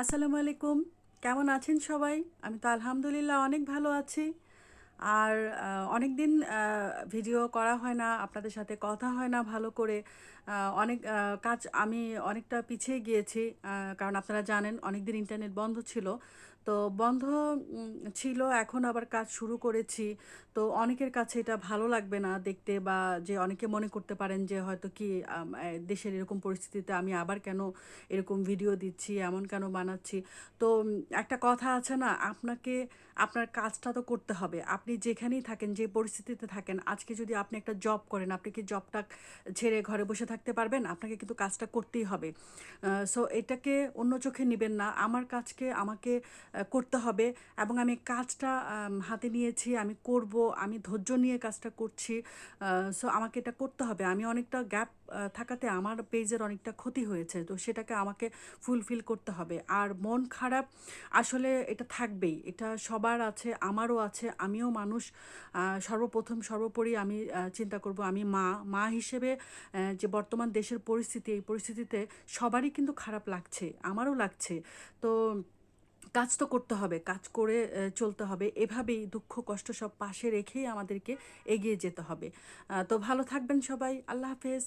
আসসালামু আলাইকুম। কেমন আছেন সবাই? আমি তো আলহামদুলিল্লাহ অনেক ভালো আছি। আর অনেক দিন ভিডিও করা হয় না, আপনাদের সাথে কথা হয় না ভালো করে। অনেক কাজ আমি অনেকটা পিছিয়ে গিয়েছি কারণ আপনারা জানেন অনেক দিন ইন্টারনেট বন্ধ ছিল। তো বন্ধ ছিল, এখন আবার কাজ শুরু করেছি। তো অনেকের কাছে এটা ভালো লাগবে না দেখতে বা যে অনেকে মনে করতে পারেন যে হয়তো কি দেশের এরকম পরিস্থিতিতে আমি আবার কেন এরকম ভিডিও দিচ্ছি, এমন কেন বানাচ্ছি? তো একটা কথা আছে না, আপনাকে, আপনার কাজটা তো করতে হবে। আপনি যেখানেই থাকেন, যে পরিস্থিতিতে থাকেন, আজকে যদি আপনি একটা জব করেন, আপনি কি জবটা ছেড়ে ঘরে বসে থাকতে পারবেন? আপনাকে কিন্তু কাজটা করতেই হবে। সো এটাকে অন্য চোখে নেবেন না। আমার কাজকে আমাকে করতে হবে এবং আমি কাজটা হাতে নিয়েছি, আমি করব, আমি ধৈর্য নিয়ে কাজটা করছি। সো আমাকে এটা করতে হবে। আমি অনেকটা গ্যাপ থাকাতে আমার পেজের অনেকটা ক্ষতি হয়েছে, তো সেটাকে আমাকে ফুলফিল করতে হবে। আর মন খারাপ, আসলে এটা থাকবেই। এটা সবার আছে, আমারও আছে, আমিও মানুষ সর্বপ্রথম, সর্বোপরি আমি চিন্তা করব আমি মা মা হিসেবে যে বর্তমান দেশের পরিস্থিতি, এই পরিস্থিতিতে সবারই কিন্তু খারাপ লাগছে, আমারও লাগছে। তো কাজ তো করতে হবে, কাজ করে চলতে হবে, এভাবেই দুঃখ, কষ্ট সব পাশে রেখেই আমাদেরকে এগিয়ে যেতে হবে। তো ভালো থাকবেন সবাই, আল্লাহ হাফেজ।